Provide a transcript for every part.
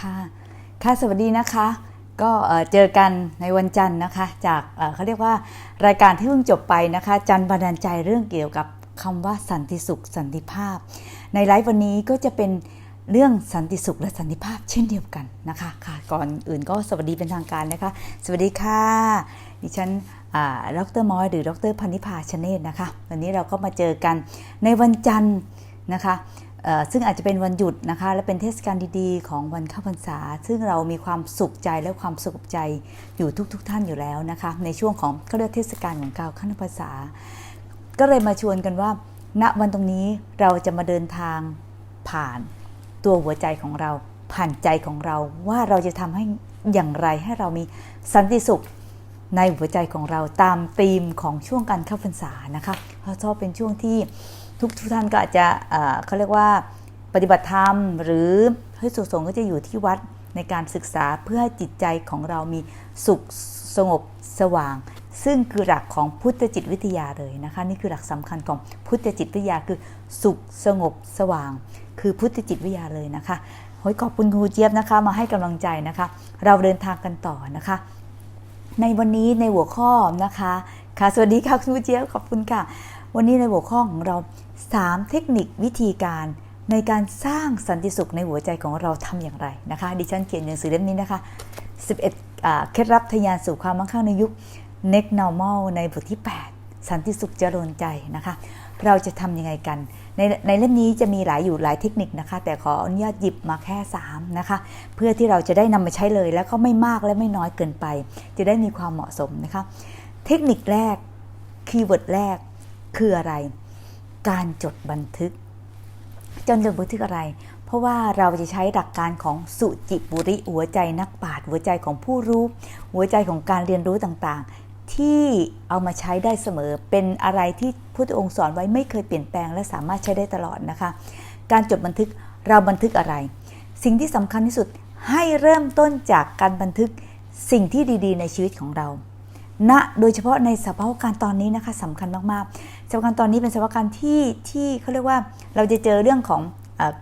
ค่ะ ค่ะ สวัสดีนะคะ ก็เจอกันในวันจันทร์นะคะ จากเขาเรียกว่ารายการที่เพิ่งจบไปนะคะ จันทร์บันดาลใจเรื่องเกี่ยวกับคำว่าสันติสุข สันติภาพ ในไลฟ์วันนี้ก็จะเป็นเรื่องสันติสุขและสันติภาพเช่นเดียวกันนะคะค่ะ ก่อนอื่นก็สวัสดีเป็นทางการนะคะ สวัสดีค่ะดิฉันดรมอยหรือดรพันธิพาชเนตนะคะ วันนี้เราก็มาเจอกันในวันจันทร์นะคะ ซึ่งอาจจะเป็นวันหยุดนะคะ และเป็นเทศกาลดีๆ ของวันเข้าพรรษา ซึ่งเรามีความสุขใจและความสุขใจอยู่ทุกๆทท่านอยู่แล้วนะคะ ในช่วงของเขาเรียกเทศกาลของการเข้าพรรษา ก็เลยมาชวนกันว่า ณวันตรงนี้เราจะมาเดินทางผ่านตัวหัวใจของเราผ่านใจของเราว่าเราจะทำให้อย่างไรให้เรามีสันติสุขในหัวใจของเราตามธีมของช่วงการเข้าพรรษานะคะ เพราะชอบเป็นช่วงที่ ทุกทุกท่านก็อาจจะเขาเรียกว่าปฏิบัติธรรม หรือพระสุสงฆ์ก็จะอยู่ที่วัดในการศึกษาเพื่อให้จิตใจของเรามีสุขสงบสว่าง ซึ่งคือหลักของพุทธจิตวิทยาเลยนะคะ นี่คือหลักสำคัญของพุทธจิตวิทยาคือสุขสงบสว่าง คือพุทธจิตวิทยาเลยนะคะโอ้ยขอบคุณครูเจี๊ยบนะคะ มาให้กำลังใจนะคะ เราเดินทางกันต่อนะคะ ในวันนี้ในหัวข้อนะคะค่ะสวัสดีค่ะคุณผู้เจี๊ยบขอบคุณค่ะ วันนี้ในหัวข้อของเรา 3 เทคนิควิธีการในการสร้างสันติสุขในหัวใจของเราทำอย่างไรนะคะ ดิฉันเขียนหนังสือเล่มนี้นะคะ 11อ่าเคล็ดลับทะยานสู่ความมั่งคั่งในยุค next normal ในบทที่ 8 สันติสุขเจริญใจนะคะ เราจะทำยังไงกัน ในในเล่มนี้จะมีหลายอยู่หลายเทคนิคนะคะ แต่ขออนุญาตหยิบมาแค่ 3 นะคะ เพื่อที่เราจะได้นำมาใช้เลย แล้วก็ไม่มากและไม่น้อยเกินไป จะได้มีความเหมาะสมนะคะ เทคนิคแรกคีย์เวิร์ดแรกคืออะไร การจดบันทึกจนจดบันทึกอะไร เพราะว่าเราจะใช้หลักการของสุจิบุริหัวใจนักปราชญ์หัวใจของผู้รู้ หัวใจของการเรียนรู้ต่างๆ ที่เอามาใช้ได้เสมอเป็นอะไรที่พุทธองค์สอนไว้ไม่เคยเปลี่ยนแปลงและสามารถใช้ได้ตลอดนะคะ การจดบันทึกเราบันทึกอะไร สิ่งที่สำคัญที่สุดให้เริ่มต้นจากการบันทึกสิ่งที่ดีๆ ในชีวิตของเรา ณโดยเฉพาะในสภาวะการตอนนี้นะคะสำคัญมากๆสภาวะการตอนนี้เป็นสภาวะการที่ที่เขาเรียกว่าเราจะเจอเรื่องของ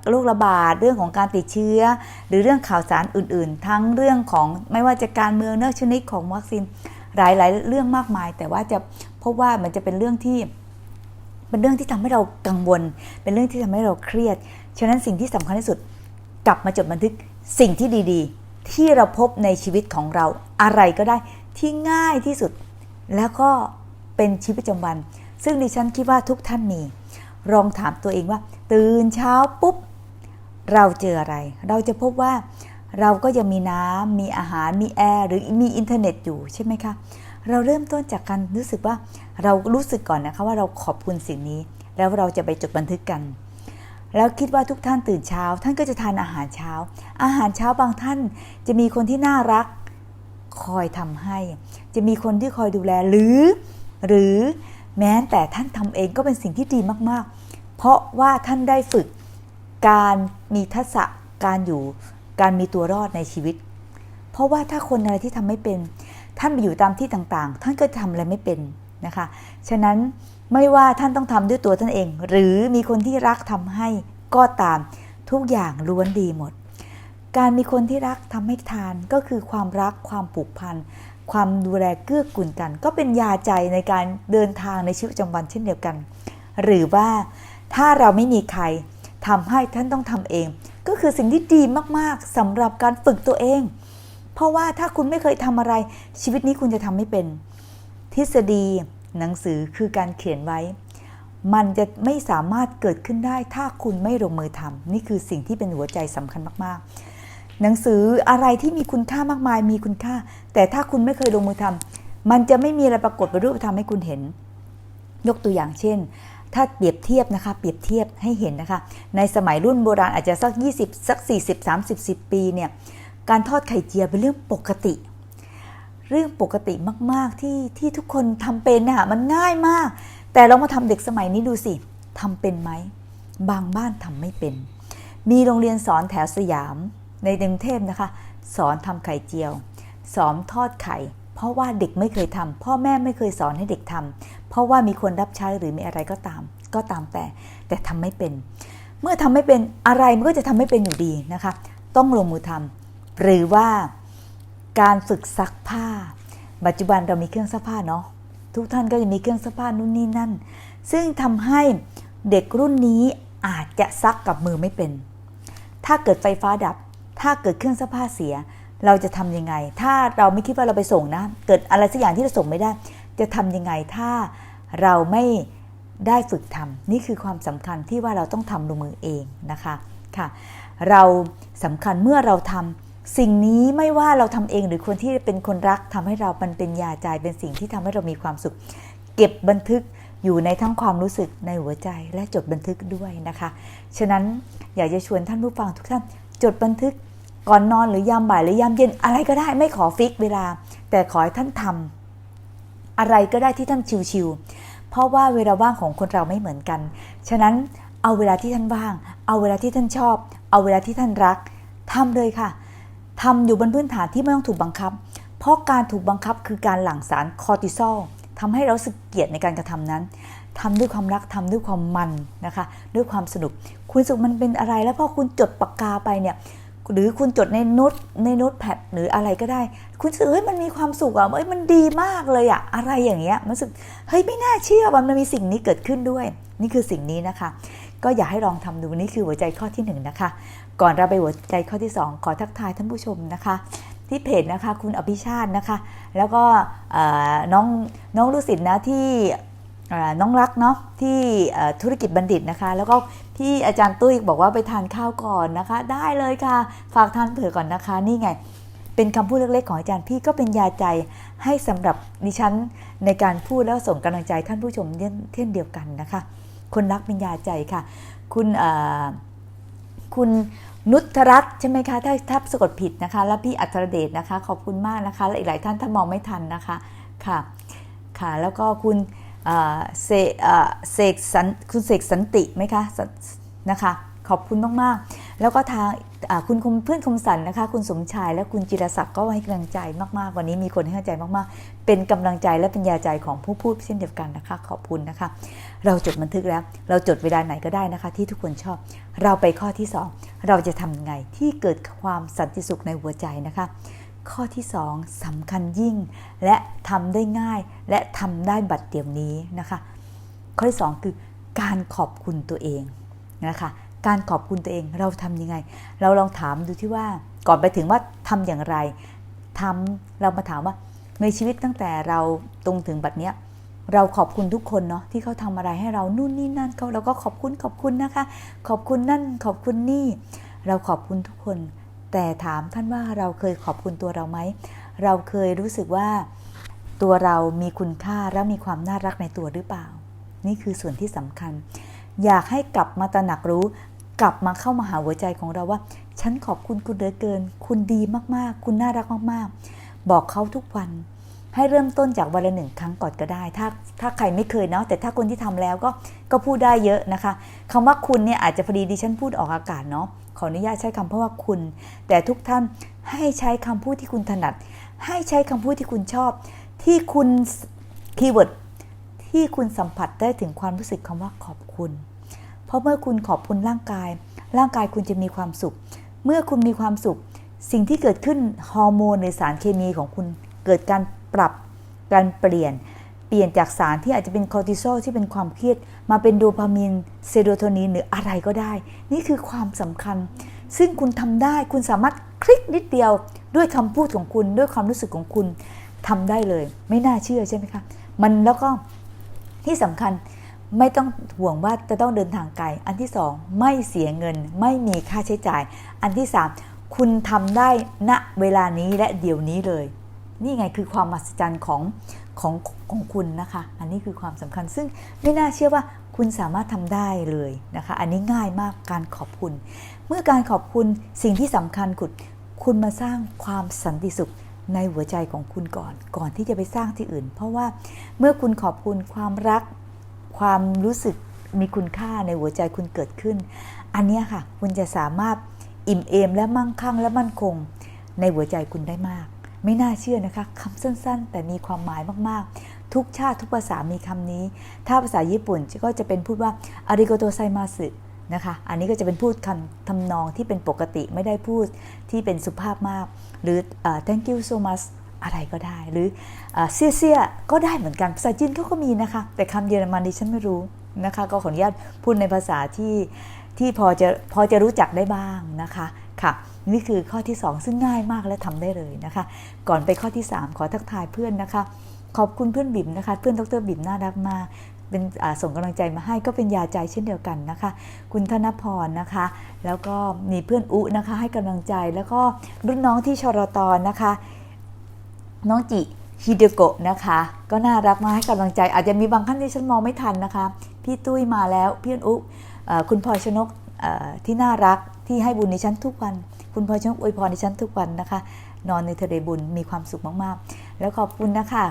โรคระบาดเรื่องของการติดเชื้อ หรือเรื่องข่าวสารอื่น ๆ ทั้งเรื่องของไม่ว่าจะการเมืองเนื้อชนิดของวัคซีนหลาย ๆ เรื่องมากมาย แต่ว่าจะพบว่ามันจะเป็นเรื่องที่เป็นเรื่องที่ทำให้เรากังวล เป็นเรื่องที่ทำให้เราเครียด ฉะนั้นสิ่งที่สำคัญที่สุดกลับมาจดบันทึกสิ่งที่ดี ๆ ที่เราพบในชีวิตของเราอะไรก็ได้ ที่ง่ายที่สุด แล้วก็เป็นชีวิตประจำวัน ซึ่งดิฉันคิดว่าทุกท่านมี ลองถามตัวเองว่า ตื่นเช้าปุ๊บ เราเจออะไร เราจะพบว่าเราก็ยังมีน้ำมีอาหารมีแอร์หรือมีอินเทอร์เน็ตอยู่ใช่ไหมคะเราเริ่มต้นจากการรู้สึกว่าเรารู้สึกก่อนนะคะว่าเราขอบคุณสิ่งนี้ แล้วเราจะไปจดบันทึกกัน แล้วคิดว่าทุกท่านตื่นเช้า ท่านก็จะทานอาหารเช้า อาหารเช้าบางท่านจะมีคนที่น่ารัก คอยทำให้ จะมีคนที่คอยดูแลหรือ หรือแม้แต่ท่านทำเองก็เป็นสิ่งที่ดีมากๆ เพราะว่าท่านได้ฝึกการมีทักษะการอยู่การมีตัวรอดในชีวิต เพราะว่าถ้าคนอะไรที่ทำไม่เป็น ท่านไปอยู่ตามที่ต่างๆ ท่านก็จะทำอะไรไม่เป็นนะคะ ฉะนั้นไม่ว่าท่านต้องทำด้วยตัวท่านเอง หรือมีคนที่รักทำให้ก็ตามทุกอย่างล้วนดีหมด การมีคนที่รักทำให้ทานก็คือความรักความผูกพัน ความดูแลเกื้อกูลกัน ก็เป็นยาใจในการเดินทางในชีวิตประจำวันเช่นเดียวกัน หรือว่าถ้าเราไม่มีใครทำให้ท่านต้องทำเอง ก็คือสิ่งที่ดีมากๆสำหรับการฝึกตัวเอง เพราะว่าถ้าคุณไม่เคยทำอะไร ชีวิตนี้คุณจะทำไม่เป็น ทฤษฎีหนังสือคือการเขียนไว้ มันจะไม่สามารถเกิดขึ้นได้ ถ้าคุณไม่ลงมือทำนี่คือสิ่งที่เป็นหัวใจสำคัญมากๆ หนังสืออะไรที่มีคุณค่ามากมายมีคุณค่า แต่ถ้าคุณไม่เคยลงมือทำมันจะไม่มีอะไรปรากฏเป็นรูปธรรมให้คุณเห็น ยกตัวอย่างเช่น ถ้าเปรียบเทียบนะคะ เปรียบเทียบให้เห็นนะคะ ในสมัยรุ่นโบราณอาจจะสัก 20 สัก 40 30 10 ปีเนี่ยการทอดไข่เจียวเป็นเรื่องปกติ เรื่องปกติมาก ๆ ที่ที่ทุกคนทำเป็นน่ะมันง่ายมาก แต่เรามาทำเด็กสมัยนี้ดูสิทำเป็นไหมบางบ้านทำไม่เป็น มีโรงเรียนสอนแถวสยาม ในกรุงเทพนะคะ สอนทำไข่เจียว สอนทอดไข่ เพราะว่าเด็กไม่เคยทำพ่อแม่ไม่เคยสอนให้เด็กทำเพราะว่ามีคนรับใช้หรือมีอะไรก็ตาม ก็ตามแต่ แต่ทำไม่เป็น เมื่อทำไม่เป็นอะไรมันก็จะทำไม่เป็นอยู่ดีนะคะ ต้องลงมือทหรือว่าการฝึกซักผ้า ปัจจุบันเรามีเครื่องซักผ้าเนาะทุกท่านก็จะมีเครื่องซักผ้านู่นนี่นั่น ซึ่งทำให้เด็กรุ่นนี้อาจจะซักกับมือไม่เป็น ถ้าเกิดไฟฟ้าดับ ถ้าเกิดเครื่องซักผ้าเสีย เราจะทำยังไง ถ้าเราไม่คิดว่าเราไปส่งนะ เกิดอะไรสักอย่างที่เราส่งไม่ได้ จะทำยังไงถ้าเราไม่ได้ฝึกทำนี่คือความสำคัญที่ว่าเราต้องทำลงมือเองนะคะค่ะ เราสำคัญเมื่อเราทำสิ่งนี้ไม่ว่าเราทำเองหรือคนที่เป็นคนรักทำให้เรามันเป็นยาใจเป็นสิ่งที่ทำให้เรามีความสุข เก็บบันทึกอยู่ในทั้งความรู้สึกในหัวใจและจดบันทึกด้วยนะคะ ฉะนั้นอยากจะชวนท่านผู้ฟังทุกท่านจดบันทึก ก่อนนอนหรือยามบ่ายหรือยามเย็นอะไรก็ได้ไม่ขอฟิกเวลา แต่ขอให้ท่านทำอะไรก็ได้ที่ท่านชิวๆเพราะว่าเวลาว่างของคนเราไม่เหมือนกัน ฉะนั้นเอาเวลาที่ท่านว่าง เอาเวลาที่ท่านชอบ เอาเวลาที่ท่านรักทำเลยค่ะทำอยู่บนพื้นฐานที่ไม่ต้องถูกบังคับ เพราะการถูกบังคับคือการหลั่งสารคอร์ติซอลทำให้เราสึกเกลียดในการกระทำนั้นทำด้วยความรักทำด้วยความมันนะคะ ด้วยความสนุก คุณสุขมันเป็นอะไร แล้วพอคุณจดปากกาไปเนี่ย หรือคุณจดในโน้ตในโน้ตแพดหรืออะไรก็ได้ คุณรู้สึกเฮ้ยมันมีความสุขอะเอ้ยมันดีมากเลยอะอะไรอย่างเงี้ยมันรู้สึกเฮ้ยไม่น่าเชื่อว่ามันมีสิ่งนี้เกิดขึ้นด้วย นี่คือสิ่งนี้นะคะ ก็อยากให้ลองทำดูนี่คือหัวใจข้อที่หนึ่งนะคะ ก่อนเราไปหัวใจข้อที่สองขอทักทายท่านผู้ชมนะคะ ที่เพจนะคะคุณอภิชาตินะคะ แล้วก็น้องน้องลูกศิษย์นะที่ น้องรักเนาะที่ธุรกิจบัณฑิตนะคะ แล้วก็พี่อาจารย์ตุ้ยบอกว่าไปทานข้าวก่อนนะคะ ได้เลยค่ะ ฝากทานเผื่อก่อนนะคะ นี่ไง เป็นคำพูดเล็กๆของอาจารย์พี่ก็เป็นยาใจให้สำหรับดิฉันในการพูดแล้วส่งกำลังใจท่านผู้ชมเช่นเดียวกันนะคะ คนรักเป็นยาใจค่ะ คุณคุณนุชรัตใช่ไหมคะ ถ้าถ้าสะกดผิดนะคะ แล้วพี่อัครเดชนะคะ ขอบคุณมากนะคะ และอีกหลายท่านถ้ามองไม่ทันนะคะค่ะค่ะ แล้วก็คุณ เสกสันคุณเสกสันติไหมคะนะคะ ขอบคุณมากๆ แล้วก็ทางคุณคมเพื่อนคมสันนะคะ คุณสมชายและคุณจิรศักดิ์ก็ให้กำลังใจมากๆ วันนี้มีคนให้กำลังใจมากๆ เป็นกำลังใจและเป็นยาใจของผู้พูดเช่นเดียวกันนะคะ ขอบคุณนะคะ เราจดบันทึกแล้ว เราจดเวลาไหนก็ได้นะคะ ที่ทุกคนชอบ เราไปข้อที่ 2 เราจะทำยังไงที่เกิดความสันติสุขในหัวใจนะคะ ข้อที่2สำคัญยิ่ง และทำได้ง่ายและทำได้บัดเดี๋ยวนี้นะคะ ข้อที่2คือการขอบคุณตัวเองนะคะการขอบคุณตัวเองเราทำยังไง เราลองถามดูที่ว่าก่อนไปถึงว่าทำอย่างไรทำเรามาถามว่าในชีวิตตั้งแต่เราตรงถึงบัดเนี้ยเราขอบคุณทุกคนเนาะที่เขาทำอะไรให้เรานู่นนี่นั่นเขาเราก็ขอบคุณขอบคุณนะคะ ขอบคุณนั่นขอบคุณนี่ เราขอบคุณทุกคน แต่ถามท่านว่าเราเคยขอบคุณตัวเราไหม เราเคยรู้สึกว่าตัวเรามีคุณค่าและมีความน่ารักในตัวหรือเปล่า นี่คือส่วนที่สำคัญ อยากให้กลับมาตระหนักรู้ กลับมาเข้ามาหาหัวใจของเราว่า ฉันขอบคุณคุณเหลือเกิน คุณดีมากๆ คุณน่ารักมากๆ บอกเขาทุกวัน ให้เริ่มต้นจากวันละหนึ่งครั้งก่อนก็ได้ ถ้าถ้าใครไม่เคยเนาะแต่ถ้าคนที่ทำแล้วก็ก็พูดได้เยอะนะคะคำว่าคุณเนี่ยอาจจะพอดีดิฉันพูดออกอากาศเนาะ ขออนุญาตใช้คำเพราะว่าคุณ แต่ทุกท่านให้ใช้คำพูดที่คุณถนัด ให้ใช้คำพูดที่คุณชอบ ที่คุณคีย์เวิร์ดที่คุณสัมผัสได้ถึงความรู้สึกคำว่าขอบคุณ เพราะเมื่อคุณขอบคุณร่างกาย ร่างกายคุณจะมีความสุข เมื่อคุณมีความสุข สิ่งที่เกิดขึ้นฮอร์โมนในสารเคมีของคุณเกิดการปรับการเปลี่ยน เปลี่ยนจากสารที่อาจจะเป็นคอร์ติซอลที่เป็นความเครียด มาเป็นโดพามีนเซโรโทนินหรืออะไรก็ได้ นี่คือความสำคัญ ซึ่งคุณทำได้คุณสามารถคลิกนิดเดียวด้วยคำพูดของคุณด้วยความรู้สึกของคุณทำได้เลย ไม่น่าเชื่อใช่ไหมคะมันแล้วก็ที่สำคัญไม่ต้องห่วงว่าจะต้องเดินทางไกล อันที่สองไม่เสียเงิน ไม่มีค่าใช้จ่าย อันที่สามคุณทำได้ณเวลานี้และเดี๋ยวนี้เลย นี่ไงคือความมหัศจรรย์ของ ของของคุณนะคะ อันนี้คือความสำคัญ ซึ่งไม่น่าเชื่อว่าคุณสามารถทำได้เลยนะคะ อันนี้ง่ายมากการขอบคุณ เมื่อการขอบคุณสิ่งที่สำคัญคุณคุณมาสร้างความสันติสุขในหัวใจของคุณก่อน ก่อนที่จะไปสร้างที่อื่น เพราะว่าเมื่อคุณขอบคุณความรัก ความรู้สึกมีคุณค่าในหัวใจคุณเกิดขึ้น อันนี้ค่ะ คุณจะสามารถอิ่มเอมและมั่งคั่งและมั่นคง ในหัวใจคุณได้มาก ไม่น่าเชื่อนะคะคำสั้นๆ แต่มีความหมายมากๆ ทุกชาติทุกภาษามีคำนี้ ถ้าภาษาญี่ปุ่นก็จะเป็นพูดว่าอาริโกโตไซมาสึนะคะอันนี้ก็จะเป็นพูดคำทำนองที่เป็นปกติไม่ได้พูดที่เป็นสุภาพมาก หรือเอ่อ thank you so much อะไรก็ได้ หรือเซียเซียก็ได้เหมือนกันภาษาจีนเขาก็มีนะคะ แต่คำเยอรมันดิฉันไม่รู้นะคะ ก็ขออนุญาตพูดในภาษาที่ที่พอจะพอจะรู้จักได้บ้างนะคะค่ะ นี่คือข้อที่ 2 ซึ่งง่ายมากและทำได้เลยนะคะ ก่อนไปข้อที่ 3 ขอทักทายเพื่อนนะคะ ขอบคุณเพื่อนบิ่มนะคะ เพื่อนดรบิ่มน่ารักมากเป็นส่งกำลังใจมาให้ก็เป็นยาใจเช่นเดียวกันนะคะ คุณธนพรนะคะ แล้วก็มีเพื่อนอุนะคะ ให้กำลังใจแล้วก็รุ่นน้องที่ชรตนนะคะ น้องจิฮิเดโกะนะคะ ก็น่ารักมาให้กำลังใจ อาจจะมีบางท่านที่ฉันมองไม่ทันนะคะ พี่ตุ้ยมาแล้ว พี่อุเอ่อคุณพลอยชนกที่น่ารักที่ให้บุญในชั้นทุกวัน คุณพลอยชนกอวยพรในชั้นทุกวันนะคะ นอนในทะเลบุญมีความสุขมากๆ แล้วขอบคุณนะคะ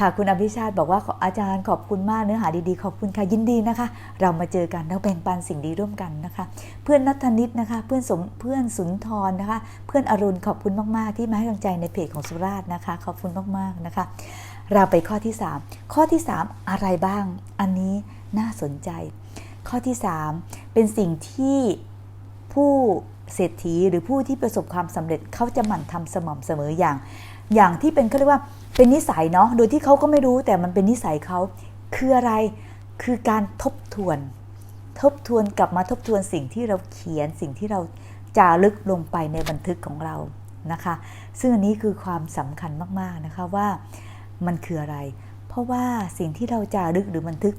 ค่ะคุณอภิชาติบอกว่าอาจารย์ขอบคุณมากเนื้อหาดีๆ ขอบคุณค่ะยินดีนะคะ เรามาเจอกันเราแบ่งปันสิ่งดีร่วมกันนะคะ เพื่อนนัทธนิตนะคะ เพื่อนสมเพื่อนสุนทรนะคะ เพื่อนอรุณขอบคุณมากๆ ที่มาให้กำลังใจในเพจของสุราษฎร์นะคะ ขอบคุณมากๆนะคะ เราไปข้อที่ 3 ข้อที่ 3 อะไรบ้าง อันนี้น่าสนใจ ข้อที่ 3 เป็นสิ่งที่ผู้ เศรษฐีหรือผู้ที่ประสบความสำเร็จเขาจะหมั่นทำสม่ำเสมออย่าง อย่างที่เป็นเขาเรียกว่าเป็นนิสัยเนาะโดยที่เขาก็ไม่รู้แต่มันเป็นนิสัยเขาคืออะไรคือการทบทวน ทบทวนกลับมาทบทวนสิ่งที่เราเขียนสิ่งที่เราจารึกลงไปในบันทึกของเรานะคะ ซึ่งอันนี้คือความสำคัญมากๆนะคะว่ามันคืออะไร เพราะว่าสิ่งที่เราจารึกหรือบันทึก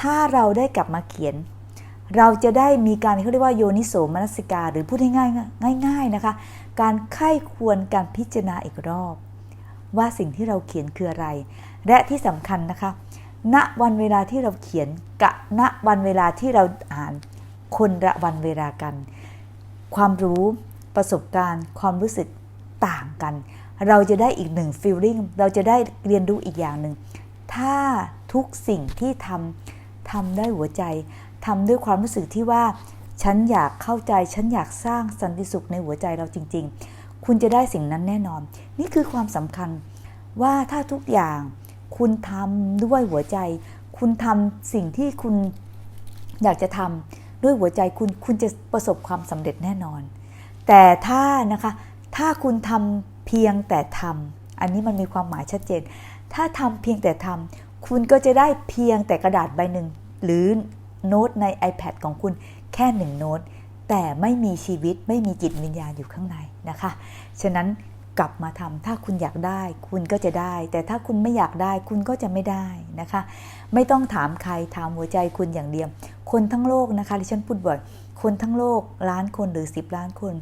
ถ้าเราได้กลับมาเขียน เราจะได้มีการเขาเรียกว่าโยนิโสมนสิกา หรือพูดง่ายๆง่ายๆนะคะ การไข้ควรการพิจารณาอีกรอบ ว่าสิ่งที่เราเขียนคืออะไร และที่สำคัญนะคะ ณวันเวลาที่เราเขียนกะณวันเวลาที่เราอ่านคนละวันเวลากัน ความรู้ประสบการณ์ ความรู้สึกต่างกัน เราจะได้อีกหนึ่งฟีลลิ่งเราจะได้เรียนรู้อีกอย่างหนึ่งถ้าทุกสิ่งที่ทำทำได้หัวใจ ทำด้วยความรู้สึกที่ว่า ฉันอยากเข้าใจ ฉันอยากสร้างสันติสุขในหัวใจเราจริง ๆ คุณจะได้สิ่งนั้นแน่นอน นี่คือความสำคัญว่าถ้าทุกอย่างคุณทำด้วยหัวใจ คุณทำสิ่งที่คุณอยากจะทำด้วยหัวใจคุณคุณจะประสบความสำเร็จแน่นอน แต่ถ้านะคะถ้าคุณทำเพียงแต่ทำอันนี้มันมีความหมายชัดเจน ถ้าทำเพียงแต่ทำคุณก็จะได้เพียงแต่กระดาษใบหนึ่งหรือ โน้ตใน iPad ของคุณแค่หนึ่งโน้ตแต่ไม่มีชีวิตไม่มีจิตวิญญาณอยู่ข้างในนะคะ ฉะนั้นกลับมาทำถ้าคุณอยากได้ คุณก็จะได้ แต่ถ้าคุณไม่อยากได้คุณก็จะไม่ได้นะคะ ไม่ต้องถามใครถามหัวใจคุณอย่างเดียว คนทั้งโลกนะคะที่ฉันพูดบ่อยคนทั้งโลกล้านคนหรือ 10 ล้านคน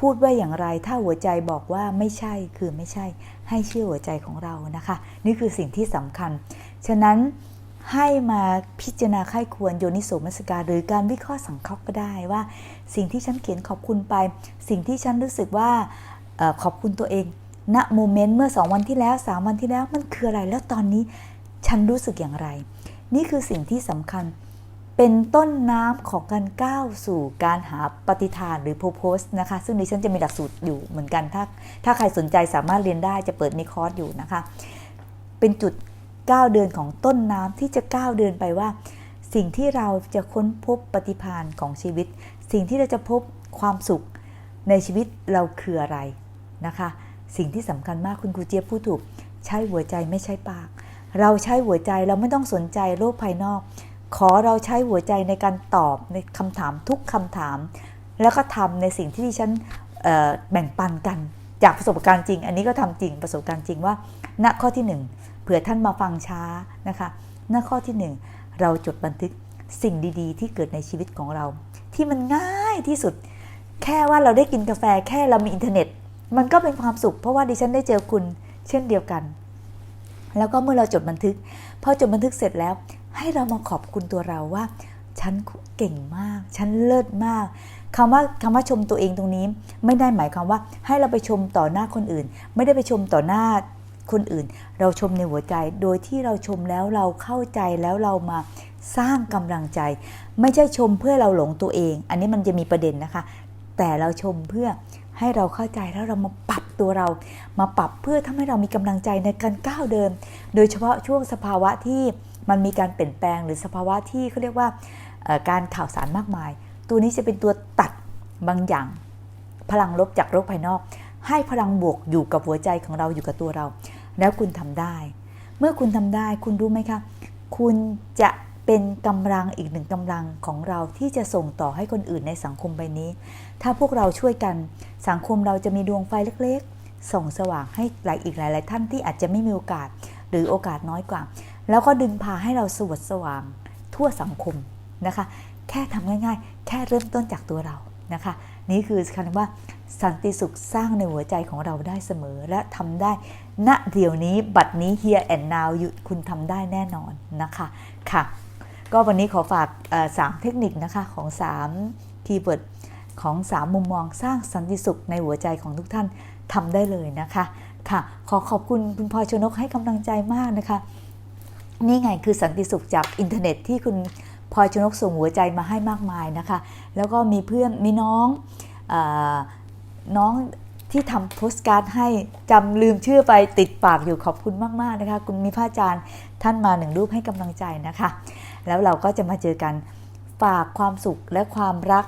พูดว่าอย่างไรถ้าหัวใจบอกว่าไม่ใช่คือไม่ใช่ ให้เชื่อหัวใจของเรานะคะ นี่คือสิ่งที่สำคัญ ฉะนั้น ให้มาพิจารณาไข้ควรโยนิโสมนสิการหรือการวิเคราะห์สังเคราะห์ก็ได้ว่า สิ่งที่ฉันเขียนขอบคุณไป สิ่งที่ฉันรู้สึกว่าขอบคุณตัวเองณโมเมนต์เมื่อ 2 วันที่แล้ว 3 วันที่แล้วมันคืออะไรแล้วตอนนี้ฉันรู้สึกอย่างไร นี่คือสิ่งที่สำคัญเป็นต้นน้ำของการก้าวสู่การหาปฏิทานหรือโพโพสนะคะ ซึ่งดิฉันจะมีหลักสูตรอยู่เหมือนกันถ้าถ้าใครสนใจสามารถเรียนได้จะเปิดมีคอร์สอยู่นะคะ เป็นจุด ก้าวเดินของต้นน้ำที่จะก้าวเดินไปว่า สิ่งที่เราจะค้นพบปฏิพานของชีวิต สิ่งที่เราจะพบความสุขในชีวิตเราคืออะไรนะคะ สิ่งที่สำคัญมากคุณครูเจี๊ยบพูดถูก ใช้หัวใจไม่ใช่ปาก เราใช้หัวใจเราไม่ต้องสนใจโลกภายนอก ขอเราใช้หัวใจในการตอบในคำถามทุกคำถาม แล้วก็ทำในสิ่งที่ดิฉันแบ่งปันกันจากประสบการณ์จริง อันนี้ก็ทำจริงประสบการณ์จริงว่า ณข้อที่หนึ่งเผื่อท่านมาฟังช้านะคะณข้อที่หนึ่งเราจดบันทึกสิ่งดีๆ ที่เกิดในชีวิตของเรา ที่มันง่ายที่สุด แค่ว่าเราได้กินกาแฟแค่เรามีอินเทอร์เน็ต มันก็เป็นความสุข เพราะว่าดิฉันได้เจอคุณเช่นเดียวกัน แล้วก็เมื่อเราจดบันทึกพอจดบันทึกเสร็จแล้ว ให้เรามาขอบคุณตัวเราว่า ฉันเก่งมาก ฉันเลิศมากคำว่าคำว่าชมตัวเองตรงนี้ ไม่ได้หมายความว่าให้เราไปชมต่อหน้าคนอื่น ไม่ได้ไปชมต่อหน้า คนอื่น เราชมในหัวใจ โดยที่เราชมแล้วเราเข้าใจแล้วเรามาสร้างกำลังใจ ไม่ใช่ชมเพื่อเราหลงตัวเอง อันนี้มันจะมีประเด็นนะคะ แต่เราชมเพื่อให้เราเข้าใจแล้วเรามาปรับตัวเรา มาปรับเพื่อทำให้เรามีกำลังใจในการก้าวเดิน โดยเฉพาะช่วงสภาวะที่มันมีการเปลี่ยนแปลง หรือสภาวะที่เขาเรียกว่าการข่าวสารมากมาย ตัวนี้จะเป็นตัวตัดบางอย่าง พลังลบจากโลกภายนอก ให้พลังบวกอยู่กับหัวใจของเราอยู่กับตัวเรา แล้วคุณทำได้ เมื่อคุณทำได้คุณรู้ไหมคะ คุณจะเป็นกำลังอีกหนึ่งกำลังของเราที่จะส่งต่อให้คนอื่นในสังคมใบนี้ ถ้าพวกเราช่วยกัน สังคมเราจะมีดวงไฟเล็กๆ ส่องสว่างให้หลายอีกหลาย ๆ ท่านที่อาจจะไม่มีโอกาส หรือโอกาสน้อยกว่า แล้วก็ดึงพาให้เราสวดสว่างทั่วสังคมนะคะ แค่ทำง่าย ๆ แค่เริ่มต้นจากตัวเรา นะคะ นี่คือคำว่าสันติสุขสร้างในหัวใจของเราได้เสมอ และทำได้ณเดี๋ยวนี้บัดนี้ here and now อยู่คุณทำได้แน่นอนนะคะค่ะ ก็วันนี้ขอฝากสามเทคนิคนะคะของ3คีย์เวิร์ดของ 3 มุมมองสร้างสันติสุขในหัวใจของทุกท่านทำได้เลยนะคะค่ะ ขอขอบคุณคุณพลอยชนกให้กำลังใจมากนะคะ นี่ไงคือสันติสุขจากอินเทอร์เน็ตที่คุณ พลอยชนกส่งหัวใจมาให้มากมายนะคะ แล้วก็มีเพื่อนมีน้องอน้องที่ทำโพสการ์ดให้จำลืมชื่อไปติดปากอยู่ขอบคุณมาก ๆ นะคะ คุณมีพระอาจารย์ท่านมาหนึ่งรูปให้กำลังใจนะคะ แล้วเราก็จะมาเจอกันฝากความสุขและความรัก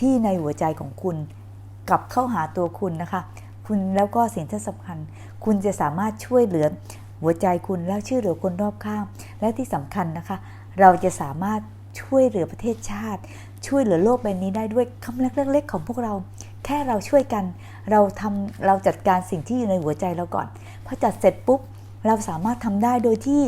ที่ในหัวใจของคุณกลับเข้าหาตัวคุณนะคะ คุณแล้วก็สิ่งที่สำคัญ คุณจะสามารถช่วยเหลือหัวใจคุณแล้วช่วยเหลือคนรอบข้าง และที่สำคัญนะคะ เราจะสามารถช่วยเหลือประเทศชาติ ช่วยเหลือโลกใบนี้ได้ด้วยคำเล็กๆของพวกเรา แค่เราช่วยกัน เราทำเราจัดการสิ่งที่อยู่ในหัวใจเราก่อนพอจัดเสร็จปุ๊บเราสามารถทำได้โดยที่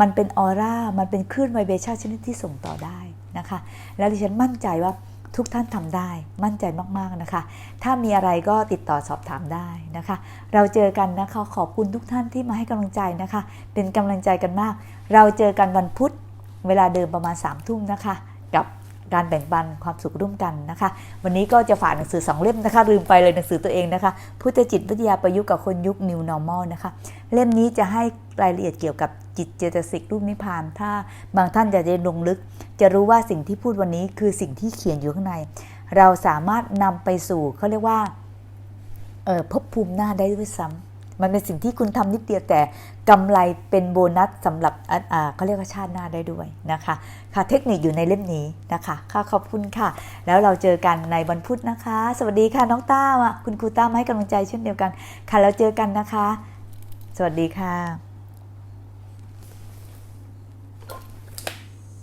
มันเป็นออร่า มันเป็นคลื่นไวเบชั่นชนิดที่ส่งต่อได้นะคะ แล้วดิฉันมั่นใจว่าทุกท่านทำได้ มั่นใจมากๆนะคะ ถ้ามีอะไรก็ติดต่อสอบถามได้นะคะ เราเจอกันนะคะ ขอบคุณทุกท่านที่มาให้กำลังใจนะคะ เป็นกำลังใจกันมาก เราเจอกันวันพุธ เวลาเดิมประมาณ3ามทุ่มนะคะ กับการแบ่งปันความสุขร่วมกันนะคะ วันนี้ก็จะฝากหนังสือสองเล่มนะคะ ลืมไปเลยหนังสือตัวเองนะคะ พุทธจิตวิทยาประยุกต์กับคนยุค New Normal นะคะ เล่มนี้จะให้รายละเอียดเกี่ยวกับจิตเจตสิกรูปนิพพาน ถ้าบางท่านอยากจะลงลึก จะรู้ว่าสิ่งที่พูดวันนี้คือสิ่งที่เขียนอยู่ข้างใน เราสามารถนำไปสู่เขาเรียกว่าเอ่อภพภูมิหน้าได้ด้วยซ้ำ มันเป็นสิ่งที่คุณทำนิดเดียวแต่กำไรเป็นโบนัสสำหรับเขาเรียกว่าชาติหน้าได้ด้วยนะคะ ค่ะเทคนิคอยู่ในเล่มนี้นะคะค่ะขอบคุณค่ะ แล้วเราเจอกันในวันพุธนะคะ สวัสดีค่ะน้องต้าอะคุณครูต้ามาให้กำลังใจเช่นเดียวกัน ค่ะแล้วเจอกันนะคะ สวัสดีค่ะ